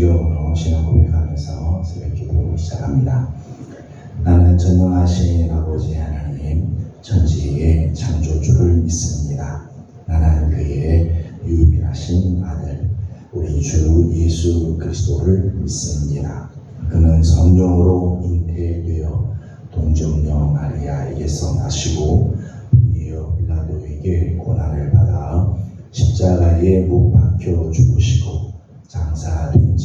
사도신경으로 신앙 고백하면서 새벽 기도 시작합니다. 나는 전능하신 아버지 하나님 천지의 창조주를 믿습니다. 나는 그의 유일하신 아들 우리 주 예수 그리스도를 믿습니다. 그는 성령으로 잉태되어 동정녀 마리아에게서 나시고 본디어 빌라도에게 고난을 받아 십자가에 못 박혀 죽으시고 장사된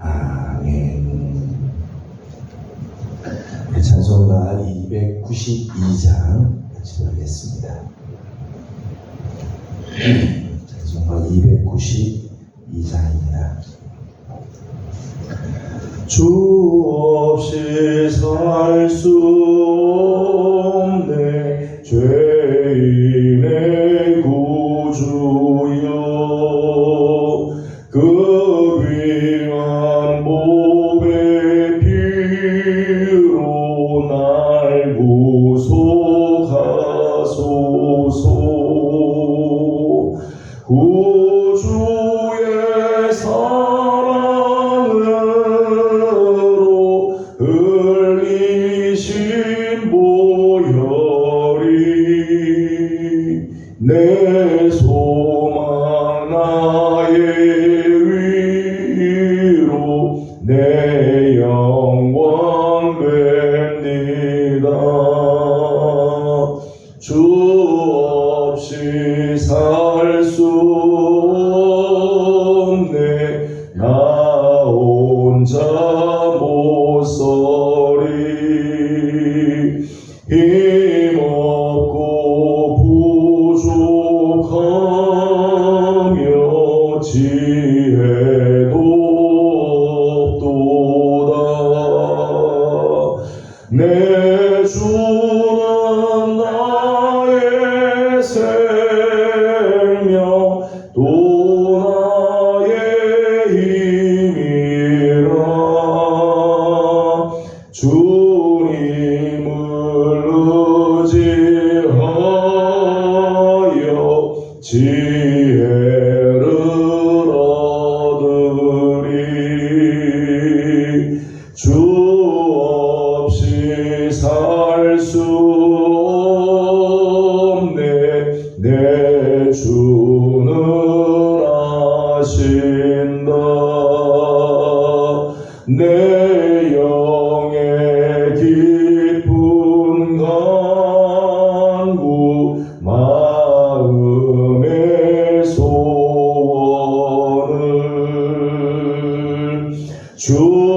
아멘. 우리 찬송가 292장 같이 부르겠습니다. 찬송가 292장입니다. 주 없이 살 수 소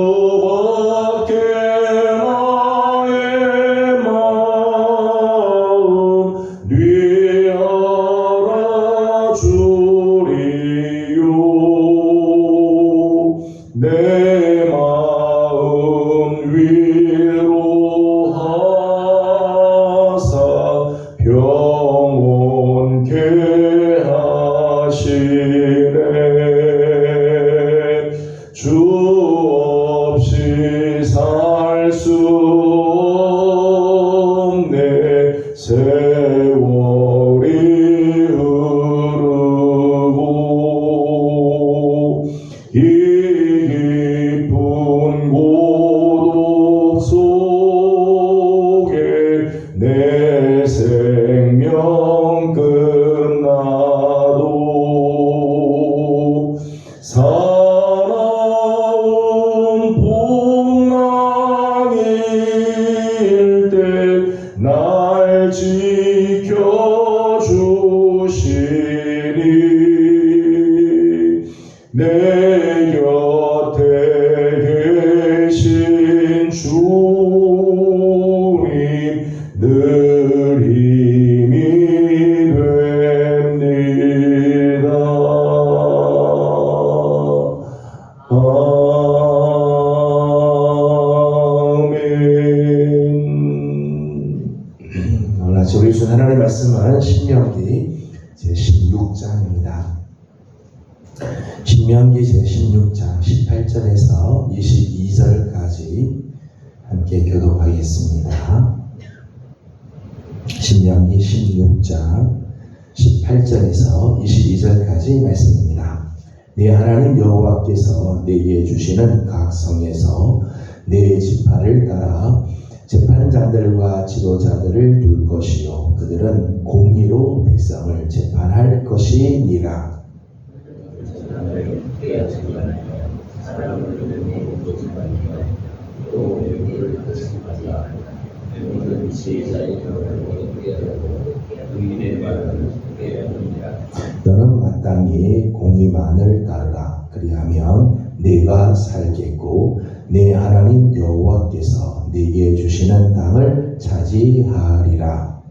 신명기 16장 18절에서 22절까지 말씀입니다. 네 하나님 여호와께서 내게 주시는 각 성에서 네 지파를 따라 재판장들과 지도자들을 둘 것이요 그들은 공의로 백성을 재판할 것이니라. 너는 마땅히 공의만을 따르라. 그리하면 내가 살겠고 내 하나님 여호와께서 내게 주시는 땅을 차지하리라.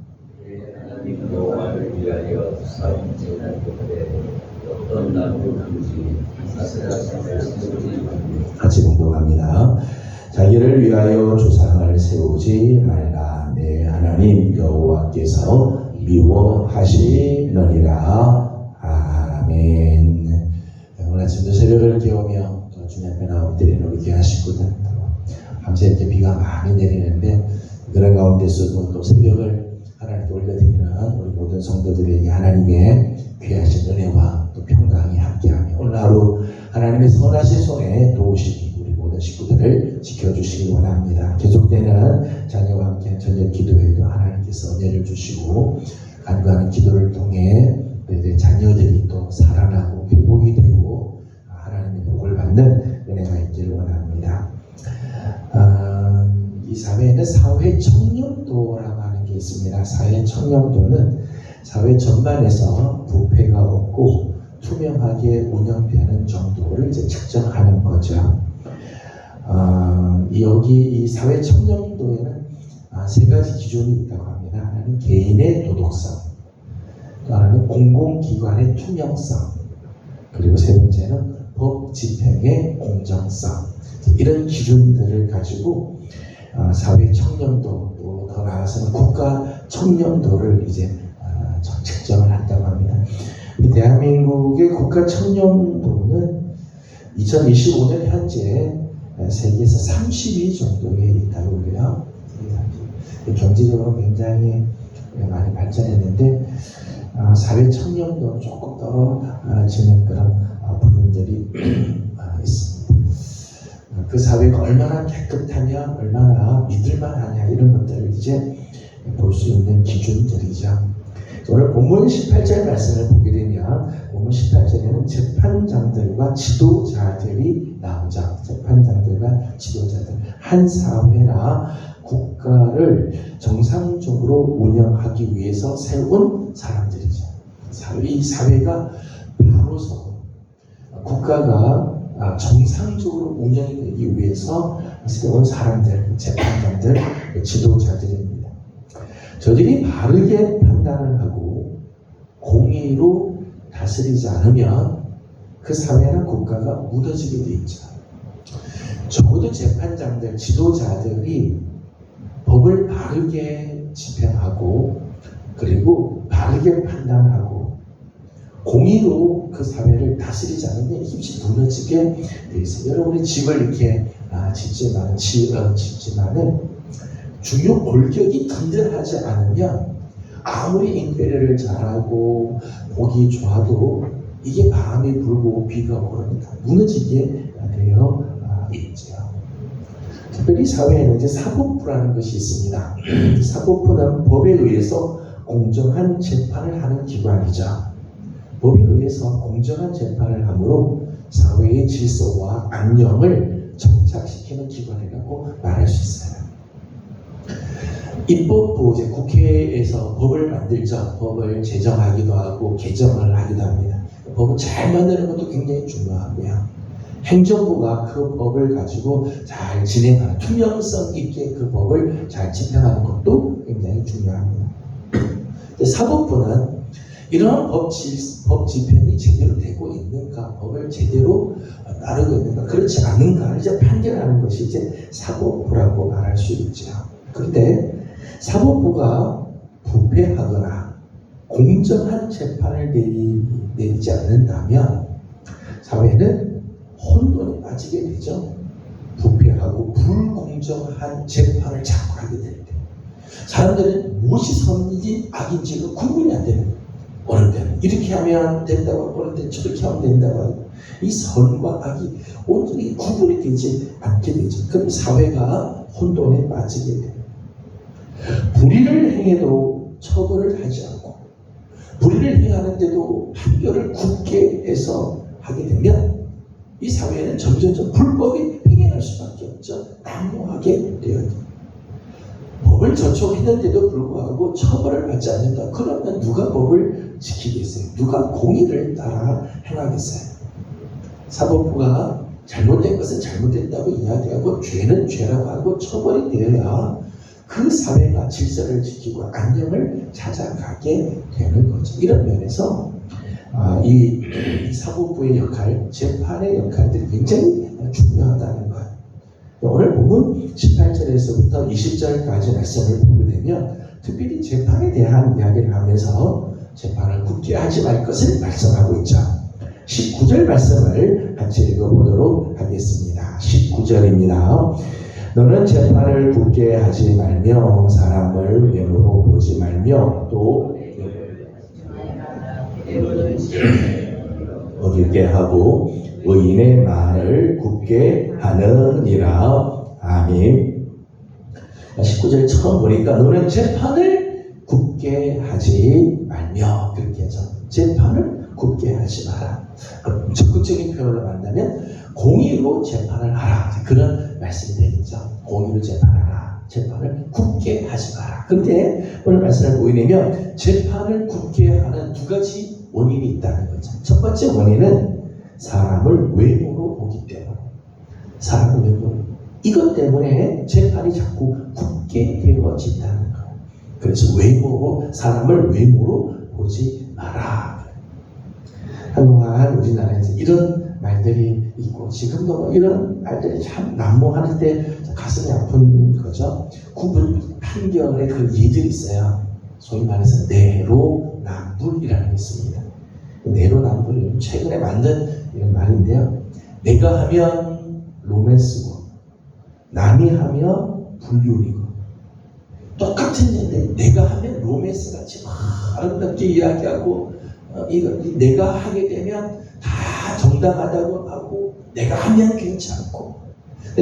같이 공동합니다. 자기를 위하여 조상을 세우지 말라. 내 하나님 여호와께서 미워하시느니라. 아멘. 네, 오늘 아침도 새벽을 깨우며 또 주님 앞에 나오드리는 우리 귀한 식구들 또 밤새 이렇게 비가 많이 내리는데 그런 가운데서도 또 새벽을 하나님께 올려드리는 우리 모든 성도들에게 하나님의 귀하신 은혜와 또 평강이 함께하며 오늘 하루 하나님의 선하신 손에 우리 모든 식구들을 지켜주시기 원합니다. 계속되는 자녀와 함께 저녁 기도회도 하나님께서 은혜를 주시고 간구하는 기도를 통해 우리의 자녀들이 또 살아나고 회복이 되고 하나님의 복을 받는 은혜가 있기를 원합니다. 아, 이 사회에는 사회 청렴도라고 하는 게 있습니다. 사회 청렴도는 사회 전반에서 부패가 없고 투명하게 운영되는 정도를 이제 측정하는 거죠. 아, 여기 이 사회 청렴도에는 아, 세 가지 기준이 있다고 합니다. 하나는 개인의 도덕성, 또 하나는 공공기관의 투명성, 그리고 세 번째는 법 집행의 공정성. 이런 기준들을 가지고 아, 사회 청렴도 또 더 나아가서는 국가 청렴도를 이제 아, 저- 측정을 한다고 합니다. 대한민국의 국가 청렴도는 2025년 현재 세계에서 30위 정도에 있다고 그래요. 경제적으로 굉장히 많이 발전했는데 아, 사회 청렴도 조금 떨어지는 그런 아, 부분들이 아, 있습니다. 아, 그 사회가 얼마나 깨끗하냐, 얼마나 믿을만하냐 이런 것들을 이제 볼 수 있는 기준들이죠. 오늘 본문 18절 말씀을 보게 되면 본문 18절에는 재판장들과 지도자들이 나오죠. 재판장들과 지도자들 한 사회나 국가를 정상적으로 운영하기 위해서 세운 사람들이죠. 이 사회가 바로서 국가가 아, 정상적으로 운영이 되기 위해서 세운 사람들, 재판장들, 지도자들입니다. 저들이 바르게 판단을 하고 공의로 다스리지 않으면 그 사회나 국가가 무너지게 돼 있죠. 적어도 재판장들, 지도자들이 법을 바르게 집행하고 그리고 바르게 판단하고 공의로 그 사회를 다스리지 않으면 힘이 무너지게 돼 있어요. 여러분이 집을 이렇게 아, 짓지만, 지, 어, 짓지만은 중요 골격이 든든하지 않으면 아무리 인테리어를 잘하고 보기 좋아도 이게 바람이 불고 비가 오르니까 무너지게 되어 아, 있죠. 특별히 사회에는 이제 사법부라는 것이 있습니다. 사법부는 법에 의해서 공정한 재판을 하는 기관이죠. 법에 의해서 공정한 재판을 함으로 사회의 질서와 안녕을 정착시키는 기관이라고 말할 수 있어요. 입법부 이제 국회에서 법을 만들죠. 법을 제정하기도 하고 개정을 하기도 합니다. 법을 잘 만드는 것도 굉장히 중요하고요. 행정부가 그 법을 가지고 잘 진행하는 투명성 있게 그 법을 잘 집행하는 것도 굉장히 중요합니다. 사법부는 이러한 법, 지, 법 집행이 제대로 되고 있는가, 법을 제대로 따르고 있는가, 그렇지 않은가를 이제 판결하는 것이 이제 사법부라고 말할 수 있죠. 그런데 사법부가 부패하거나 공정한 재판을 내리, 내리지 않는다면 사회는 혼돈에 빠지게 되죠. 부패하고 불공정한 재판을 자꾸 하게 될 때. 사람들은 무엇이 선인지 악인지가 구분이 안 되는 거예요. 어느 때는 이렇게 하면 된다고 하고 어느 때는 저렇게 하면 된다고 하고 이 선과 악이 온전히 구분이 되지 않게 되죠. 그럼 사회가 혼돈에 빠지게 돼요. 불의를 행해도 처벌을 하지 않고 불의를 행하는데도 판결을 굳게 해서 하게 되면 이 사회는 점점점 불법이 횡행할 수밖에 없죠. 난무하게 되어요. 법을 저촉했는데도 불구하고 처벌을 받지 않는다. 그러면 누가 법을 지키겠어요? 누가 공의를 따라 행하겠어요? 사법부가 잘못된 것은 잘못됐다고 이야기하고 죄는 죄라고 하고 처벌이 되어야 그 사회가 질서를 지키고 안녕을 찾아가게 되는 거죠. 이런 면에서 아, 이 사법부의 역할, 재판의 역할들이 굉장히 중요하다는 거예요. 오늘 본문 18절에서부터 20절까지 말씀을 보게 되면 특별히 재판에 대한 이야기를 하면서 재판을 굳게 하지 말 것을 말씀하고 있죠. 19절 말씀을 같이 읽어보도록 하겠습니다. 19절입니다. 너는 재판을 굳게 하지 말며 사람을 외모로 보지 말며 또 어둡게 하고 의인의 말을 굳게 하느니라. 아멘. 19절 처음 보니까 너는 재판을 굳게 하지 말며 그렇게 하죠. 재판을 굳게 하지 마라. 적극적인 표현을 만나면 공의로 재판을 하라. 그런 말씀이. 공의로 재판하라. 재판을 굳게 하지 마라. 그런데 오늘 말씀을 보이려면 재판을 굳게 하는 두 가지 원인이 있다는 거죠. 첫 번째 원인은 사람을 외모로 보기 때문에 사람을 외모로 이것 때문에 재판이 자꾸 굳게 되어진다는 거예요. 그래서 외모로 사람을 외모로 보지 마라. 한동안 우리나라에서 이런 말들이 있고 지금도 뭐 이런 말들이 참 난무하는데 가슴이 아픈 거죠. 구분 판결의 그 예들이 있어요. 소위 말해서 내로남불이라는 게 있습니다. 내로남불은 최근에 만든 이런 말인데요. 내가 하면 로맨스고 남이 하면 불륜이고 똑같은 얘인데 내가 하면 로맨스 같이 막 아름답게 이야기하고 어, 이거 내가 하게 되면 다 정당하다고 하고 내가 하면 괜찮고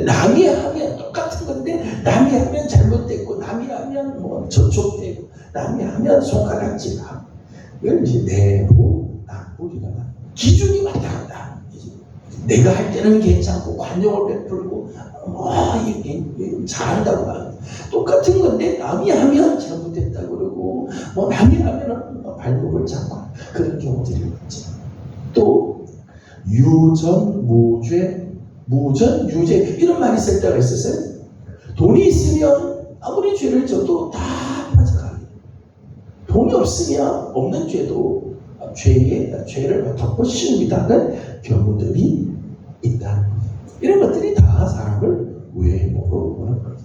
남이 하면 똑같은 건데 남이 하면 잘못됐고 남이 하면 뭐 저촉되고 남이 하면 손가락질하고 이걸 이제 내로 남불이라 기준이 왔다. 갔다 내가 할 때는 괜찮고 관용을 베풀고 뭐 이게 잘한다고 하는 똑같은 건데 남이 하면 잘못됐다 그러고 뭐 남이 하면은 뭐 발목을 잡고 그런 경우들이 있죠. 또 유전 무죄 무전 유죄 이런 말이 쓸 때가 있었어요. 돈이 있으면 아무리 죄를 져도 다 빠져가요. 돈이 없으면 없는 죄도 죄에 죄를 덮어 씌우다는 경우들이 있다. 이런 것들이 다 사람을 외모로 보는 거죠.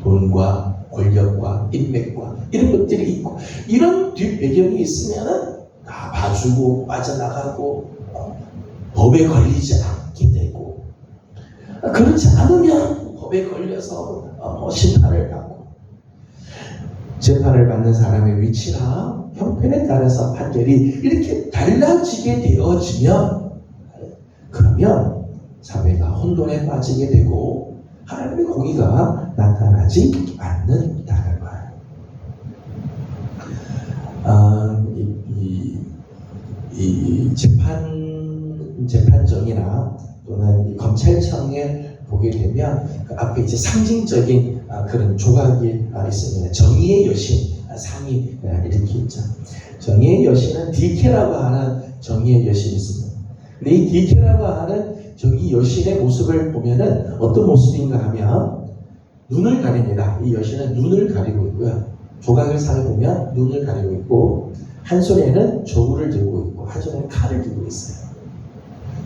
돈과 권력과 인맥과 이런 것들이 있고 이런 뒷배경이 있으면은 다 봐주고 빠져나가고 어, 법에 걸리지 아, 그렇지 않으면 법에 걸려서 어, 뭐 심판을 받고 재판을 받는 사람의 위치나 형편에 따라서 판결이 이렇게 달라지게 되어지면 그러면 사회가 혼돈에 빠지게 되고 하나님의 공의가 나타나지 않는다는 거예요. 아, 이, 이, 이 재판 재판정이나 또는 이 검찰청에 보게 되면 그 앞에 이제 상징적인 아, 그런 조각이 아, 있습니다. 정의의 여신 아, 상이 아, 이렇게 있죠. 정의의 여신은 디케라고 하는 정의의 여신이 있습니다. 근데 이 디케라고 하는 정의 여신의 모습을 보면은 어떤 모습인가 하면 눈을 가립니다. 이 여신은 눈을 가리고 있고요. 조각을 상에 보면 눈을 가리고 있고 한 손에는 저울을 들고 있고 한 손에는 칼을 들고 있어요.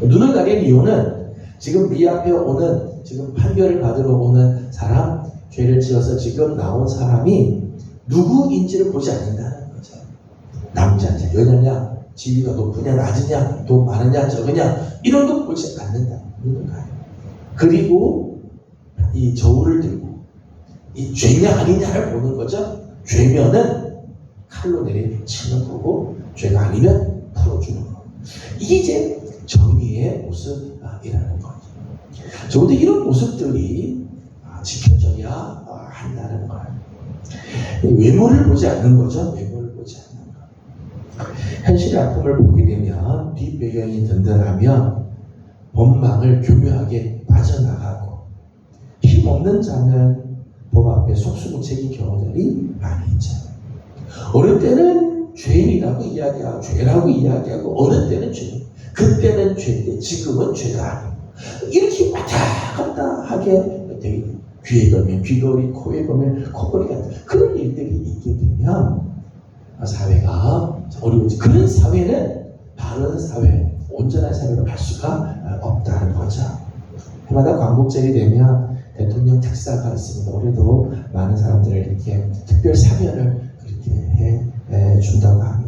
눈을 가린 이유는 지금 네 앞에 오는 지금 판결을 받으러 오는 사람 죄를 지어서 지금 나온 사람이 누구인지를 보지 않는다는 거죠. 남자냐 여자냐 지위가 높으냐 낮으냐 돈 많으냐 적으냐 이런 거 보지 않는다. 눈을 가요. 그리고 이 저울을 들고 이 죄냐 아니냐를 보는 거죠. 죄면은 칼로 내리치는 거고 죄가 아니면 풀어주는 거. 이게 이제 정의의 모습이라는 거죠. 적어도 이런 모습들이 아, 지켜져야 아, 한다는 거예요. 외모를 보지 않는 거죠. 외모를 보지 않는 거. 현실의 아픔을 보게 되면 뒷배경이 든든하면 법망을 교묘하게 빠져나가고 힘없는 자는 법 앞에 속수무책인 경우들이 많이 있죠. 어느 때는 죄인이라고 이야기하고 죄라고 이야기하고 어느 때는 죄. 그때는 죄인데 지금은 죄가 아니고 이렇게 왔다 갔다 하게 되게 귀에 걸면 귀걸이, 코에 걸면 코걸이 같은 그런 일들이 있게 되면 사회가 어려워지. 그런 사회는 바른 사회, 온전한 사회로 갈 수가 없다는 거죠. 해마다 광복절이 되면 대통령 특사가 있습니다. 올해도 많은 사람들을 이렇게 특별 사면을 그렇게 해, 해 준다고 합니다.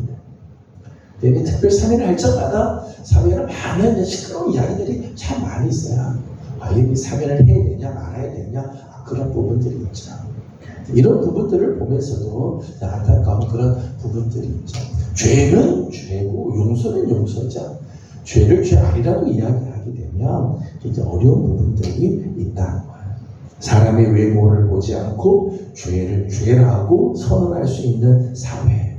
이 특별 사면을 할 때마다 사회에는 많은 시끄러운 이야기들이 참 많이 있어요. 아, 이 사면을 해야 되냐 말아야 되냐 아, 그런 부분들이 있죠. 이런 부분들을 보면서도 안타까운 그런 부분들이 있죠. 죄는 죄고 용서는 용서죠. 죄를 죄 아니라고 이야기하게 되면 이제 어려운 부분들이 거예요. 사람의 외모를 보지 않고 죄를 죄라고 선언할 수 있는 사회.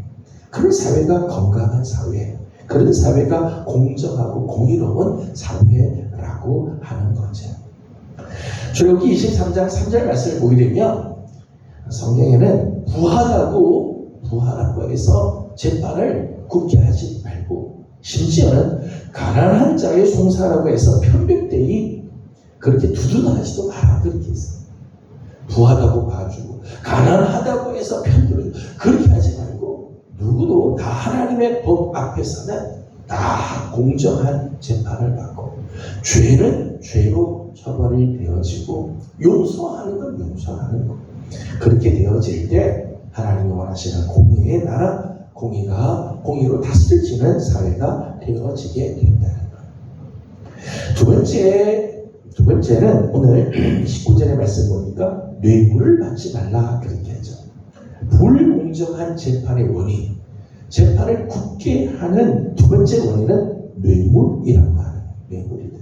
그런 사회가 건강한 사회. 그런 사회가 공정하고 공의로운 사회라고 하는 거죠. 출애굽기 23장 3절 말씀을 보게 되면 성경에는 부하다고 부하라고 해서 재판을 굽게 하지 말고 심지어는 가난한 자의 송사라고 해서 편백되이 그렇게 두둔하지도 마라 그렇게 했어요. 부하다고 봐주고 가난하다고 해서 편들어 그렇게 하지 말고 누구도 다 하나님의 법 앞에서는 다 공정한 재판을 받고 죄는 죄로 처벌이 되어지고 용서하는 건 용서하는 거 그렇게 되어질 때 하나님이 원하시는 공의의 나라 공의가 공의로 다스려지는 사회가 되어지게 된다는 것. 두 번째 두 번째는 오늘 19절의 말씀 보니까 뇌물을 받지 말라 그렇게 하죠. 불공정한 재판의 원인, 재판을 굳게 하는 두 번째 원인은 뇌물이라고 하는 뇌물이다.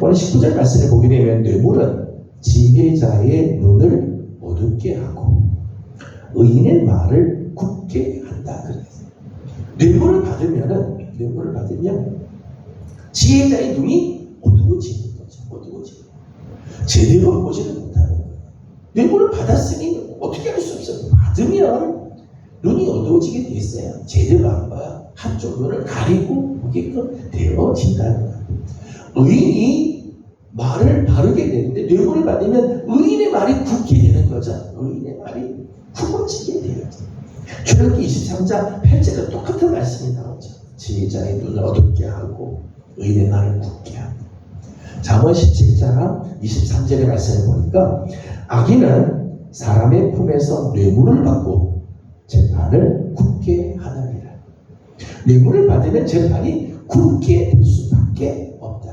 오늘 19절 말씀을 보게 되면 뇌물은 지혜자의 눈을 어둡게 하고 의인의 말을 굳게 한다 그랬어요. 뇌물을 받으면은 뇌물을 받으면 지혜자의 눈이 어두워지는 거죠. 어두워지는 거예요. 제대로 보지를 못하는 거예요. 뇌물을 받았으니 어떻게 할 수 없어요. 받으면 눈이 어두워지게 돼 있어요. 제대로 안 봐요. 한쪽 눈을 가리고 보게끔 되어진다는 거예요. 의인이 말을 바르게 되는데 뇌물을 받으면 의인의 말이 굳게 되는 거죠. 의인의 말이 굽어지게 돼요. 출애굽기 23장 8절에 똑같은 말씀이 나오죠. 지혜자의 눈을 어둡게 하고 의인의 말을 굳게 하고 잠언 17장 23절의 말씀을 보니까 악인은 사람의 품에서 뇌물을 받고 재판을 굳게 하느니라. 뇌물을 받으면 재판이 굳게 될 수밖에 없다.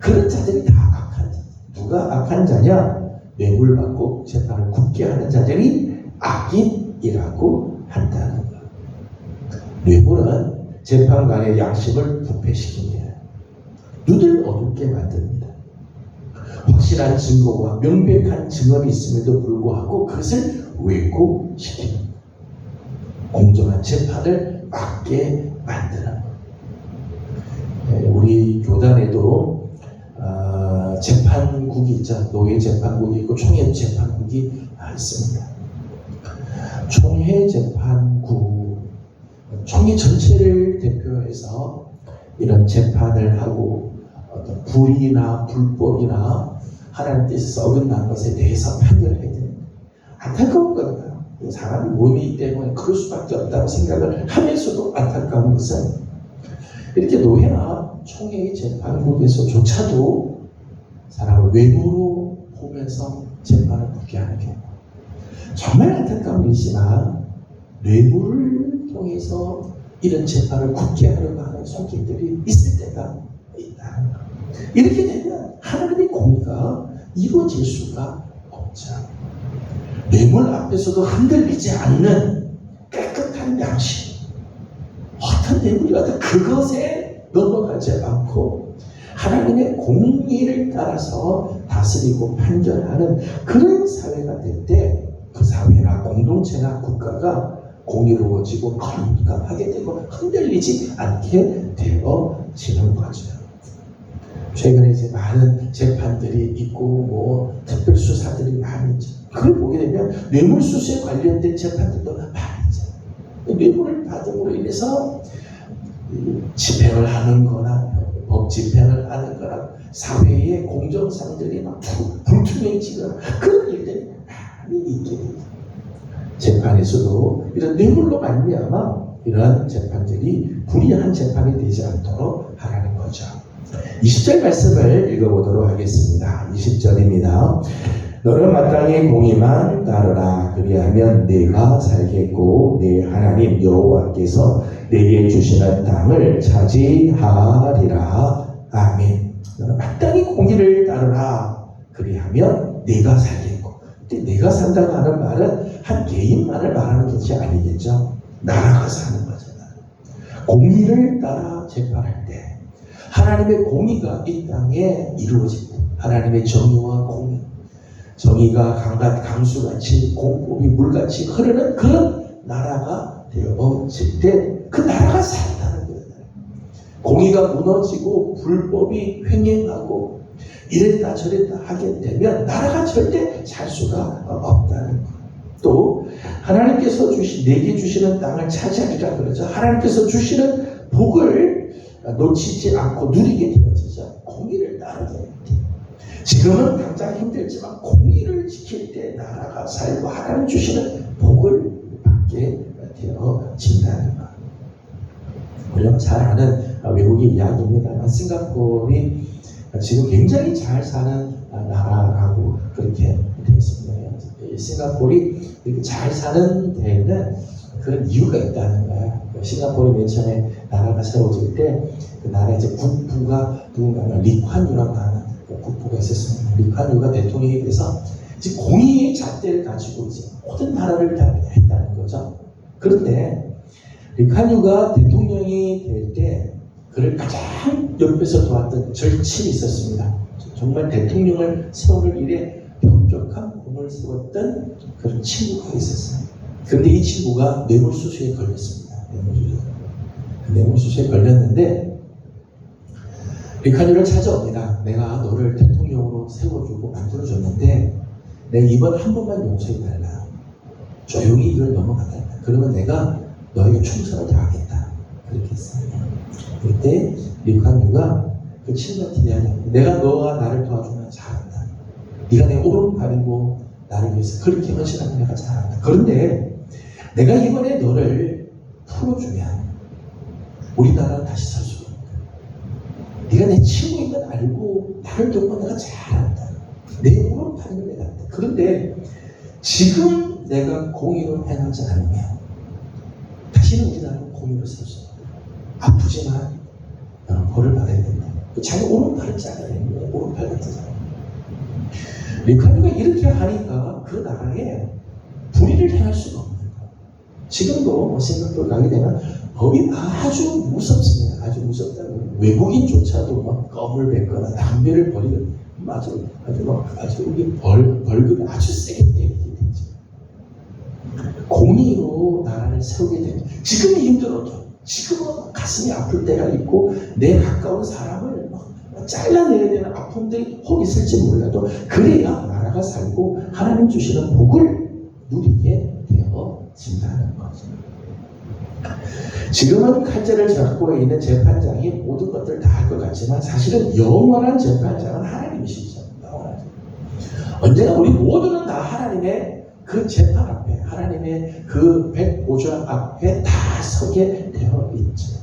그런 자들이 다 악한 자. 누가 악한 자냐? 뇌물 받고 재판을 굳게 하는 자들이 악인이라고 한다는 것. 뇌물은 재판관의 양심을 부패시킵니다. 눈을 어둡게 만듭니다. 확실한 증거와 명백한 증언이 있음에도 불구하고 그것을 왜곡시킵니다. 공정한 재판을 막게 만드는 것. 예, 우리 교단에도 어, 재판국이 있죠. 노예 재판국이 있고 총회 재판국이 아, 있습니다. 총회 재판국, 총회 전체를 대표해서 이런 재판을 하고 어떤 불의나 불법이나 하나님 뜻에서 어긋난 것에 대해서 해야 됩니다. 안타까운 거예요. 사람이 몸이기 때문에 그럴 수밖에 없다고 생각을 하면서도 안타까운 것은 이렇게 노예나 총회의 재판국에서조차도 사람을 외모로 보면서 재판을 붙게 하는 경우 정말 안타까운 일이지만 뇌물을 통해서 이런 재판을 굳게 하려고 하는 손길들이 있을 때가 있다. 이렇게 되면 하나님의 공의가 이루어질 수가 없죠. 뇌물 앞에서도 흔들리지 않는 깨끗한 양심. 어떤 뇌물이 와도 그것에 넘어가지 않고 하나님의 공의를 따라서 다스리고 판결하는 그런 사회가 될 때 그 사회나 공동체나 국가가 공의로워지고 건강하게 되고 흔들리지 않게 되어지는 거죠. 최근에 이제 많은 재판들이 있고 뭐 특별 수사들이 많이 있죠. 그걸 보게 되면 뇌물 수수에 관련된 재판들도 많이 있죠. 뇌물을 받음으로 인해서 이 집행을 하는 거나 법 집행을 하는 거나 사회의 공정상들이 막 불- 불투명해지거나 그런 일들이 많이 있게 됩니다. 재판에서도 이런 뇌물로 말미암아 이러한 재판들이 불이한 재판이 되지 않도록 하라는 거죠. 20절 말씀을 읽어보도록 하겠습니다. 20절입니다. 너는 마땅히 공의만 따르라. 그리하면 네가 살겠고 네 하나님 여호와께서 내게 주시는 땅을 차지하리라. 아멘. 너는 마땅히 공의를 따르라. 그리하면 네가 살겠고. 근데 네가 산다고 하는 말은 한 개인만을 말하는 것이 아니겠죠. 나라가 사는 거잖아. 공의를 따라 재판할 때 하나님의 공의가 이 땅에 이루어질 때 하나님의 정의와 공의 정의가 강같 강수같이 공법이 물같이 흐르는 그런 나라가 되어질 때 그 나라가 산다는 거예요. 공의가 무너지고 불법이 횡행하고 이랬다 저랬다 하게 되면 나라가 절대 살 수가 없다는 거예요. 또 하나님께서 주시 내게 주시는 땅을 차지하리라 그러죠. 하나님께서 주시는 복을 놓치지 않고 누리게 되어지죠. 공의를 따르게 돼. 지금은 당장 힘들지만 공의를 지킬 때 나라가 살고 하나님 주시는 복을 받게 되어진다는 것. 우리가 잘 아는 외국의 이야기입니다만 싱가포르이 지금 굉장히 잘 사는 나라라고 그렇게 되어 있습니다. 이 싱가포르이 이렇게 잘 사는 데에는 그런 이유가 있다는 거야. 싱가포르 맨 처음에 나라가 세워질 때 그 나라의 이제 국부가 누군가는 리콴유라고 하는 그 국부가 있었습니다. 리콴유가 대통령이 돼서 이제 공의의 잣대를 가지고 이제 모든 나라를 다 했다는 거죠. 그런데 리콴유가 대통령이 될 때 그를 가장 옆에서 도왔던 절친이 있었습니다. 정말 대통령을 세우는 일에 벽적한 공을 세웠던 그런 친구가 있었어요. 그런데 이 친구가 뇌물수수에 걸렸습니다. 뇌물수수. 뇌물수수에 걸렸는데 리카니를 찾아옵니다. 내가 너를 대통령으로 세워주고 만들어줬는데 내가 이번 한 번만 용서해달라. 조용히 이걸 넘어가달라. 그러면 내가 너에게 충성을 다하겠다. 그렇게 했어요. 그때 리카니가 그 친구한테 이야기합니다. 내가 너와 나를 도와주면 잘한다. 네가 내 오른팔이고 나를 위해서 그렇게 헌신하면 내가 잘한다. 그런데 내가 이번에 너를 풀어주면 우리나라는 다시 설 수가 없다. 네가 내 친구인 건 알고 나를 돕고 내가 잘한다. 내 오른팔이면 내가 한다. 그런데 지금 내가 공의를 행하지 않으면 다시는 우리나라는 공의를 설수 없다. 아프지만 너는 벌을 받아야 된다. 자기 오른팔을 잘라야 거야. 오른팔 같은 사람. 리카르가 이렇게 하니까 그 나라에 불의를 행할 수가 없는 거예요. 지금도 뭐 싱가포르 가게 되면 법이 아주 무섭습니다. 아주 무섭다고. 외국인조차도 막 껌을 뱉거나 담배를 버리거나 아주 아주 막 아주 이게 벌 벌금이 아주 세게 되게 되죠. 공의로 나라를 세우게 되면 지금은 힘들어도 지금은 가슴이 아플 때가 있고 내 가까운 사람을 막 잘라내야 되는 아픔들이 혹 있을지 몰라도 그래야 나라가 살고 하나님 주시는 복을 누리게 되어진다는 거죠. 지금은 칼자를 잡고 있는 재판장이 모든 것들을 다할 것 같지만 사실은 영원한 재판장은 하나님이시죠. 언제나 우리 모두는 다 하나님의 그 재판 앞에 하나님의 그 백보좌 앞에 다 서게 되어 있죠.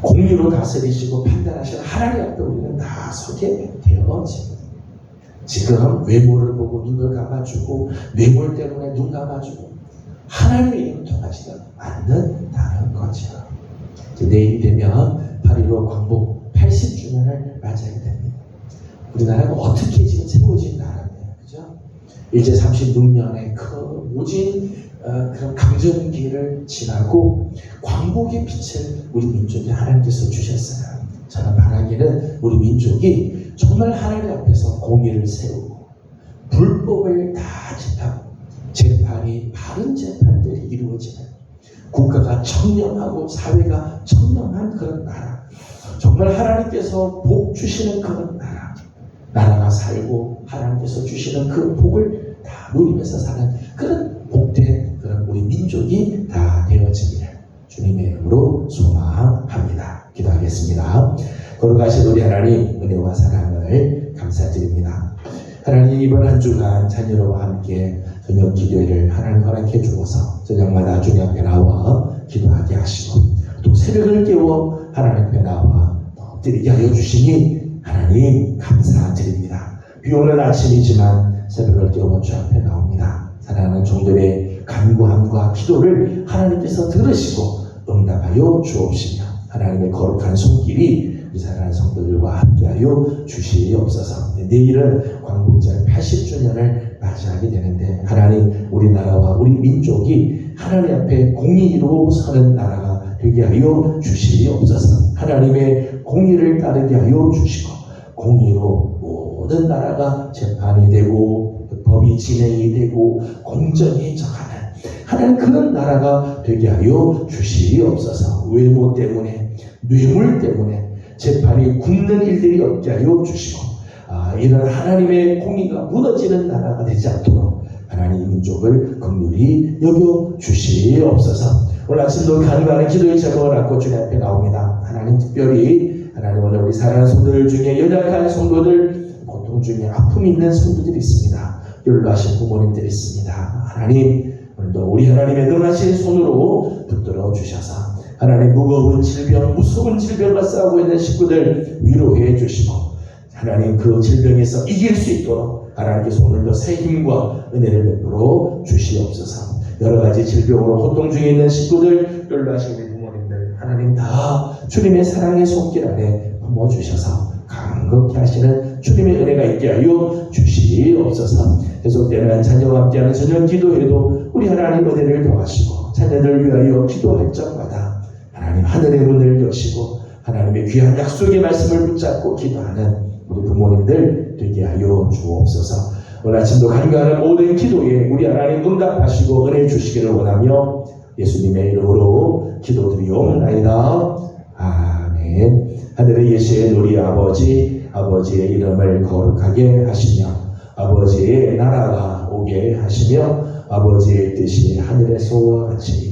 공의로 다스리시고 판단하시는 하나님 앞에 우리는 다 서게 되어집니다. 지금 외모를 보고 눈을 감아주고 뇌물 때문에 눈 감아주고 하나님의 통하지는 않는다는 거죠. 이제 내일 되면 8.15 광복 80주년을 맞아야 됩니다. 우리나라가 어떻게 지금 세워진 나라인데요. 그죠? 일제 36년의 그 모진 어, 그런 강점기를 지나고 광복의 빛을 우리 민족에 하나님께서 주셨어요. 저는 바라기는 우리 민족이 정말 하나님 앞에서 공의를 세우고 불법을 다 집하고 재판이 바른 재판들이 이루어지는 국가가 청렴하고 사회가 청렴한 그런 나라 정말 하나님께서 복 주시는 그런 나라 나라가 살고 하나님께서 주시는 그 복을 다 누리면서 사는 그런 복된 그런 우리 민족이 다 되어지기를 주님의 이름으로 소망합니다. 기도하겠습니다. 거룩하신 우리 하나님 은혜와 사랑을 감사드립니다. 하나님 이번 한 주간 자녀와 함께 저녁 기도회를 하나님 허락해 주어서 저녁마다 주님 앞에 나와 기도하게 하시고 또 새벽을 깨워 하나님 앞에 나와 엎드리게 하여 주시니 하나님 감사드립니다. 비 오는 아침이지만 새벽을 깨워 주 앞에 나옵니다. 사랑하는 종들의 간구함과 기도를 하나님께서 들으시고 응답하여 주옵시며 하나님의 거룩한 손길이 이 사랑하는 성도들과 함께하여 주시옵소서. 내일은 광복절 80주년을 맞이하게 되는데 하나님 우리나라와 우리 민족이 하나님 앞에 공의로 서는 나라가 되게 하여 주시옵소서. 하나님의 공의를 따르게 하여 주시고 공의로 모든 나라가 재판이 되고 법이 진행이 되고 공정이 정하는 하나님 그런 나라가 되게 하여 주시옵소서. 외모 때문에 뇌물 때문에 재판이 굽는 일들이 없게 하여 주시고 아, 이런 하나님의 공의가 무너지는 나라가 되지 않도록 하나님 민족을 긍휼히 여겨 주시옵소서. 오늘 아침도 간간한 기도의 제목을 안고 주님 앞에 나옵니다. 하나님 특별히 하나님 오늘 우리 사랑하는 성도들 중에 연약한 성도들 고통 중에 아픔이 있는 성도들이 있습니다. 연로하신 부모님들이 있습니다. 하나님 오늘도 우리 하나님의 능하신 손으로 붙들어 주셔서 하나님 무거운 질병, 무서운 질병과 싸우고 있는 식구들 위로해 주시고 하나님 그 질병에서 이길 수 있도록 하나님께서 오늘도 새 힘과 은혜를 베풀어 주시옵소서. 여러 가지 질병으로 고통 중에 있는 식구들, 연로하신 우리 부모님들, 하나님 다 주님의 사랑의 손길 안에 품어 주셔서 강건케 하시는 주님의 은혜가 있게 하여 주시옵소서. 계속되는 자녀와 함께하는 저녁 기도에도 우리 하나님 은혜를 더하시고 자녀들 위하여 기도할 적마다 하나님 하늘의 문을 여시고 하나님의 귀한 약속의 말씀을 붙잡고 기도하는 우리 부모님들 되게 하여 주옵소서. 오늘 아침도 간간한 모든 기도에 우리 하나님 응답하시고 은혜 주시기를 원하며 예수님의 이름으로 기도드리옵나이다. 아멘. 하늘에 계신 우리 아버지, 아버지의 이름을 거룩하게 하시며 아버지의 나라가 오게 하시며 아버지의 뜻이 하늘에서와 같이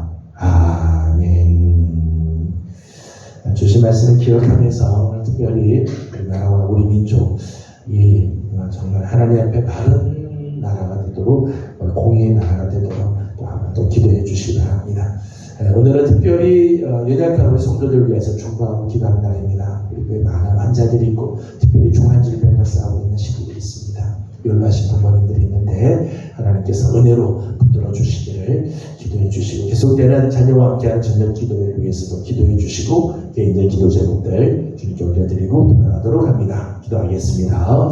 주신 말씀을 기억하면서 오늘 특별히 그 나라와 우리 민족이 정말 하나님 앞에 바른 나라가 되도록 공의의 나라가 되도록 또 한번 또 기도해 주시기 바랍니다. 에, 오늘은 특별히 어, 연약한 우리 성도들을 위해서 중보하고 기도하는 날입니다. 그리고 많은 환자들이 있고 특별히 중한 질병과 싸우고 있는 시국이 있습니다. 연로하신 부모님들이 있는데 하나님께서 은혜로 붙들어 주시기를 기도해 주시고 계속되는 자녀와 함께한 저녁 기도회를 위해서도 기도해 주시고 개인적인 기도 제목들 주님께 올려드리고 돌아가도록 합니다. 기도하겠습니다.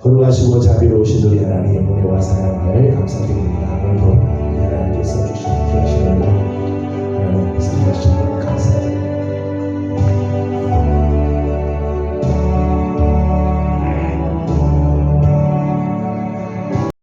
거룩하시고 자비로우신 우리 하나님의 은혜와 사랑을 감사드립니다. 오늘도 하나님께서 주신 기하시는 하나님 감사하십니다.